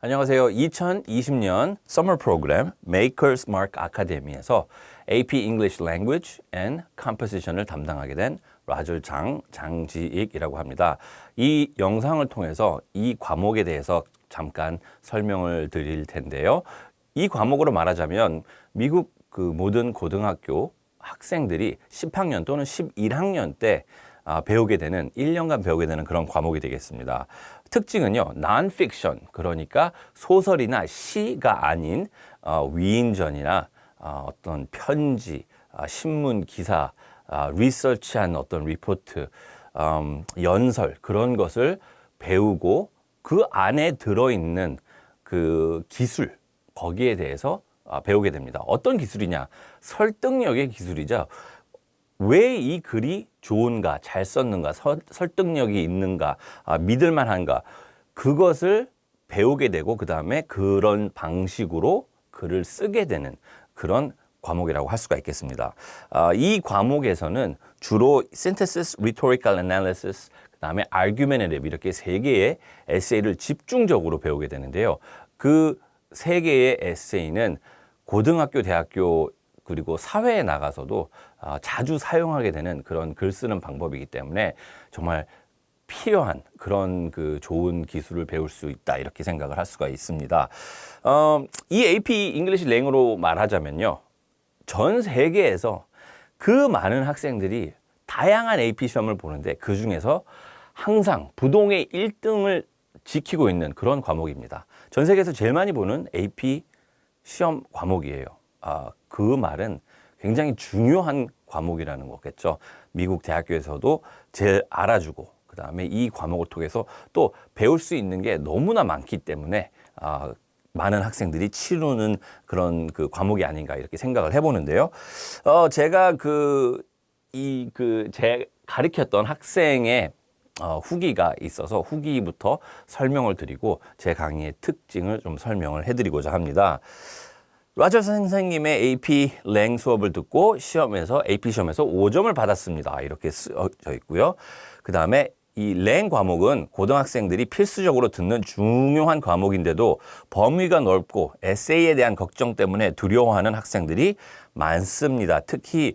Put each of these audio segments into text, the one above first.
안녕하세요. 2020년 서머 프로그램 Makers Mark 아카데미에서 AP English Language and Composition을 담당하게 된 라절 장 장지익이라고 합니다. 이 영상을 통해서 이 과목에 대해서 잠깐 설명을 드릴 텐데요. 이 과목으로 말하자면 미국 그 모든 고등학교 학생들이 10학년 또는 11학년 때 아, 배우게 되는 1년간 배우게 되는 그런 과목이 되겠습니다. 특징은요, non-fiction 그러니까 소설이나 시가 아닌 어, 위인전이나 어, 어떤 편지, 아, 신문 기사, 아, 리서치한 어떤 리포트, 음, 연설 그런 것을 배우고 그 안에 들어있는 그 기술 거기에 대해서 아, 배우게 됩니다. 어떤 기술이냐? 설득력의 기술이죠. 왜 이 글이 좋은가, 잘 썼는가, 서, 설득력이 있는가, 아, 믿을 만한가, 그것을 배우게 되고 그 다음에 그런 방식으로 글을 쓰게 되는 그런 과목이라고 할 수가 있겠습니다. 아, 이 과목에서는 주로 synthesis, rhetorical analysis, 그 다음에 argumentative 이렇게 세 개의 에세이를 집중적으로 배우게 되는데요. 그 세 개의 에세이는 고등학교, 대학교 그리고 사회에 나가서도 아, 자주 사용하게 되는 그런 글 쓰는 방법이기 때문에 정말 필요한 그런 그 좋은 기술을 배울 수 있다 이렇게 생각을 할 수가 있습니다. 어, 이 AP 잉글리시 랭으로 말하자면요, 전 세계에서 그 많은 학생들이 다양한 AP 시험을 보는데 그 중에서 항상 부동의 1등을 지키고 있는 그런 과목입니다. 전 세계에서 제일 많이 보는 AP 시험 과목이에요. 아, 그 말은 굉장히 중요한 과목이라는 거겠죠. 미국 대학교에서도 제일 알아주고 그 다음에 이 과목을 통해서 또 배울 수 있는 게 너무나 많기 때문에 아, 많은 학생들이 치르는 그런 그 과목이 아닌가 이렇게 생각을 해보는데요. 어, 제가 그, 이, 그, 제 가르쳤던 학생의 어, 후기가 있어서 후기부터 설명을 드리고 제 강의의 특징을 좀 설명을 해드리고자 합니다. 라저 선생님의 AP 랭 수업을 듣고 시험에서 AP 시험에서 5점을 받았습니다. 이렇게 쓰여 있고요. 그 다음에 이 랭 과목은 고등학생들이 필수적으로 듣는 중요한 과목인데도 범위가 넓고 에세이에 대한 걱정 때문에 두려워하는 학생들이 많습니다. 특히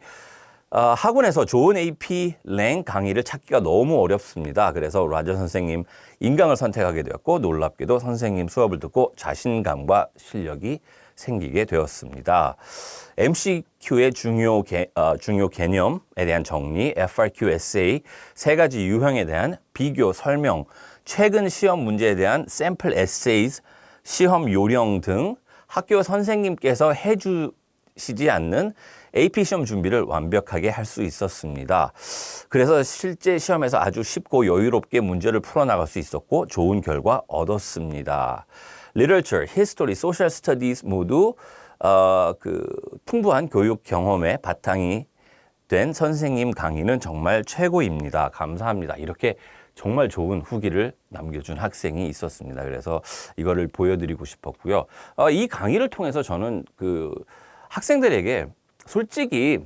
어, 학원에서 좋은 AP 랭 강의를 찾기가 너무 어렵습니다. 그래서 라저 선생님 인강을 선택하게 되었고 놀랍게도 선생님 수업을 듣고 자신감과 실력이 생기게 되었습니다. MCQ의 중요, 개, 어, 중요 개념에 대한 정리, FRQ 에세이, 세 가지 유형에 대한 비교, 설명, 최근 시험 문제에 대한 샘플 에세이, 시험 요령 등 학교 선생님께서 해주시지 않는 AP 시험 준비를 완벽하게 할 수 있었습니다. 그래서 실제 시험에서 아주 쉽고 여유롭게 문제를 풀어나갈 수 있었고 좋은 결과 얻었습니다. literature, history, social studies 모두 어, 그 풍부한 교육 경험의 바탕이 된 선생님 강의는 정말 최고입니다. 감사합니다. 이렇게 정말 좋은 후기를 남겨준 학생이 있었습니다. 그래서 이거를 보여드리고 싶었고요. 어, 이 강의를 통해서 저는 그 학생들에게 솔직히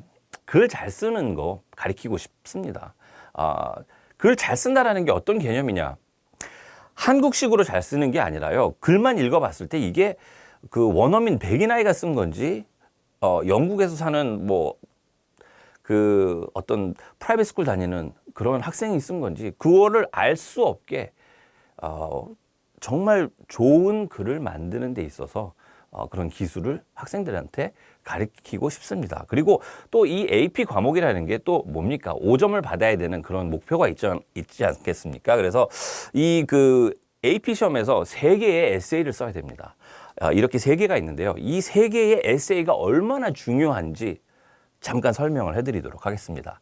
글 잘 쓰는 거 가르치고 싶습니다. 아, 글 잘 쓴다라는 게 어떤 개념이냐? 한국식으로 잘 쓰는 게 아니라요. 글만 읽어봤을 때 이게 그 원어민 백인 아이가 쓴 건지, 어, 영국에서 사는 뭐, 그 어떤 프라이빗 스쿨 다니는 그런 학생이 쓴 건지, 그거를 알 수 없게, 어, 정말 좋은 글을 만드는 데 있어서 어, 그런 기술을 학생들한테 가르치고 싶습니다. 그리고 또 이 AP 과목이라는 게 또 뭡니까? 5점을 받아야 되는 그런 목표가 있지, 않, 있지 않겠습니까? 그래서 이 그 AP 시험에서 세 개의 에세이를 써야 됩니다. 아, 이렇게 세 개가 있는데요. 이세 개의 에세이가 얼마나 중요한지 잠깐 설명을 해드리도록 하겠습니다.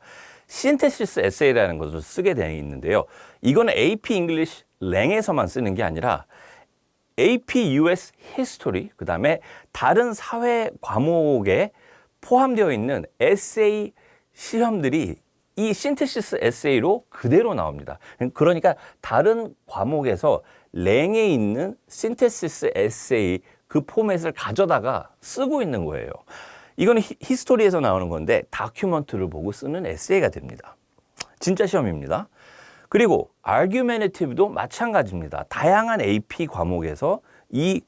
신테시스 에세이라는 것을 쓰게 되어 있는데요. 이거는 AP 잉글리시 랭에서만 쓰는 게 아니라 AP US History, 그 다음에 다른 사회 과목에 포함되어 있는 에세이 시험들이 이 신테시스 에세이로 그대로 나옵니다. 그러니까 다른 과목에서 랭에 있는 신테시스 에세이 그 포맷을 가져다가 쓰고 있는 거예요. 이거는 히, 히스토리에서 나오는 건데 다큐먼트를 보고 쓰는 에세이가 됩니다. 진짜 시험입니다. 그리고 argumentative도 마찬가지입니다. 다양한 AP 과목에서 이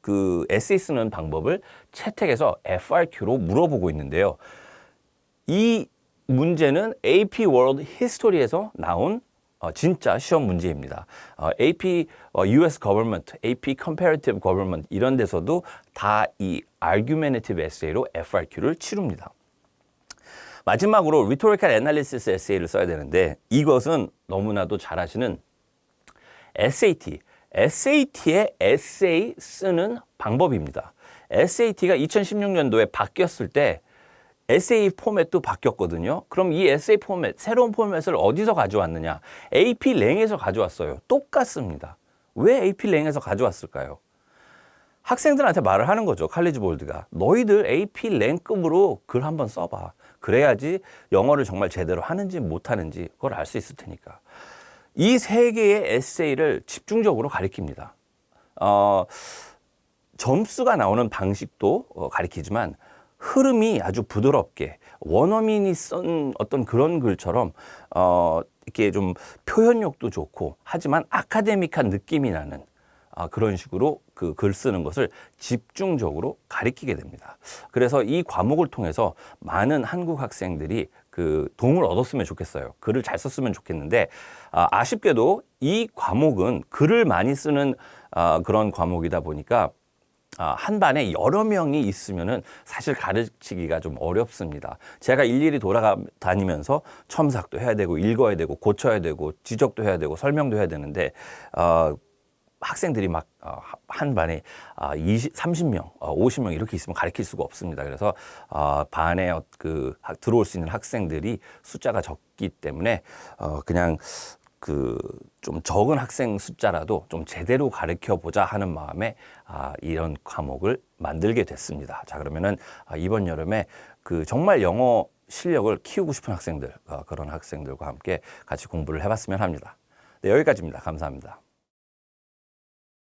그 에세이 쓰는 방법을 채택해서 FRQ로 물어보고 있는데요. 이 문제는 AP World History에서 나온 어, 진짜 시험 문제입니다. 어, AP 어, US Government, AP Comparative Government 이런 데서도 다 이 argumentative essay로 FRQ를 치릅니다. 마지막으로 rhetorical analysis essay를 써야 되는데 이것은 너무나도 잘 아시는 SAT, SAT의 에세이 쓰는 방법입니다. SAT가 2016년도에 바뀌었을 때 에세이 포맷도 바뀌었거든요. 그럼 이 에세이 포맷, 새로운 포맷을 어디서 가져왔느냐? AP 랭에서 가져왔어요. 똑같습니다. 왜 AP 랭에서 가져왔을까요? 학생들한테 말을 하는 거죠. 칼리지 볼드가. 너희들 AP 랭급으로 글 한번 써봐. 그래야지 영어를 정말 제대로 하는지 못하는지 그걸 알 수 있을 테니까. 이 세 개의 에세이를 집중적으로 가리킵니다. 어, 점수가 나오는 방식도 어, 가리키지만 흐름이 아주 부드럽게 원어민이 쓴 어떤 그런 글처럼 어, 이렇게 좀 표현력도 좋고 하지만 아카데믹한 느낌이 나는 아, 그런 식으로 그 글 쓰는 것을 집중적으로 가리키게 됩니다. 그래서 이 과목을 통해서 많은 한국 학생들이 그 도움을 얻었으면 좋겠어요. 글을 잘 썼으면 좋겠는데 아, 아쉽게도 이 과목은 글을 많이 쓰는 아, 그런 과목이다 보니까 아, 한 반에 여러 명이 있으면은 사실 가르치기가 좀 어렵습니다. 제가 일일이 돌아다니면서 첨삭도 해야 되고 읽어야 되고 고쳐야 되고 지적도 해야 되고 설명도 해야 되는데 어, 학생들이 막 한 반에 아, 20, 30명, 어, 50명 이렇게 있으면 가르칠 수가 없습니다. 그래서 어, 반에 어, 그 학- 들어올 수 있는 학생들이 숫자가 적기 때문에 어, 그냥 그 좀 적은 학생 숫자라도 좀 제대로 가르쳐 보자 하는 마음에 아, 이런 과목을 만들게 됐습니다. 자 그러면은 아, 이번 여름에 그 정말 영어 실력을 키우고 싶은 학생들 어, 그런 학생들과 함께 같이 공부를 해봤으면 합니다. 네, 여기까지입니다. 감사합니다.